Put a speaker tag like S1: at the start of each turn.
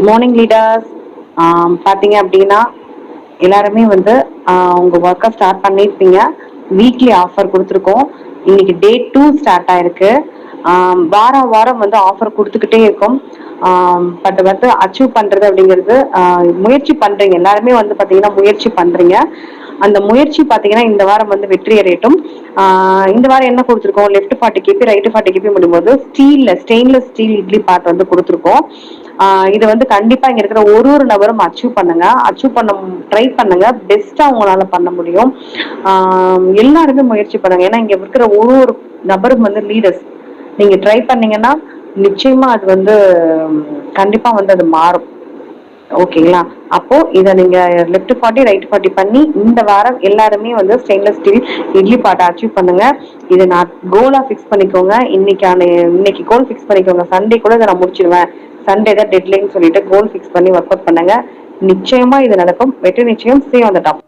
S1: Good morning leaders பார்த்தீங்க அப்படின்னா எல்லாருமே வந்து உங்கள் ஒர்க்கை ஸ்டார்ட் பண்ணியிருப்பீங்க வீக்லி ஆஃபர் கொடுத்துருக்கோம். இன்னைக்கு டே டூ ஸ்டார்ட் ஆயிருக்கு. வாரம் வாரம் வந்து ஆஃபர் கொடுத்துக்கிட்டே இருக்கும். பட் வந்து அச்சீவ் பண்ணுறது அப்படிங்கிறது முயற்சி பண்ணுறீங்க எல்லாருமே வந்து பார்த்தீங்கன்னா முயற்சி பண்ணுறீங்க அந்த முயற்சி பாத்தீங்கன்னா இந்த வாரம் வந்து வெற்றி அடையட்டும். இந்த வாரம் என்ன கொடுத்துருக்கோம்? Left forty KB right forty KB முடியும்போது ஸ்டீல்ல ஸ்டெயின்லெஸ் ஸ்டீல் இட்லி பாட் வந்து கொடுத்துருக்கோம். இது வந்து கண்டிப்பா இங்க இருக்கிற ஒரு ஒரு நபரும் அச்சீவ் பண்ணுங்க. அச்சீவ் பண்ண ட்ரை பண்ணுங்க. பெஸ்டா உங்களால பண்ண முடியும். எல்லாருமே முயற்சி பண்ணுங்க. ஏன்னா இங்க இருக்கிற ஒரு ஒரு நபரும் வந்து லீடர்ஸ் நீங்க ட்ரை பண்ணீங்கன்னா நிச்சயமா அது வந்து கண்டிப்பா வந்து அது மாறும். ஓகேங்களா? அப்போ இதை நீங்க லெஃப்ட் ஃபார்ட்டி ரைட் ஃபார்ட்டி பண்ணி இந்த வாரம் எல்லாருமே வந்து ஸ்டெயின்லெஸ் ஸ்டீல் இட்லி பாட்டை அச்சீவ் பண்ணுங்க. இதை நான் கோலா ஃபிக்ஸ் பண்ணிக்கோங்க. இன்னைக்கான இன்னைக்கு கோல் ஃபிக்ஸ் பண்ணிக்கோங்க. சண்டே கூட இதை நான் முடிச்சிடுவேன் சண்டே தான் டெட்லைன் சொல்லிட்டு கோல் ஃபிக்ஸ் பண்ணி ஒர்க் அவுட் பண்ணுங்க. நிச்சயமா இது நடக்கும். வெற்றி நிச்சயம். சேவ் அந்த டாப்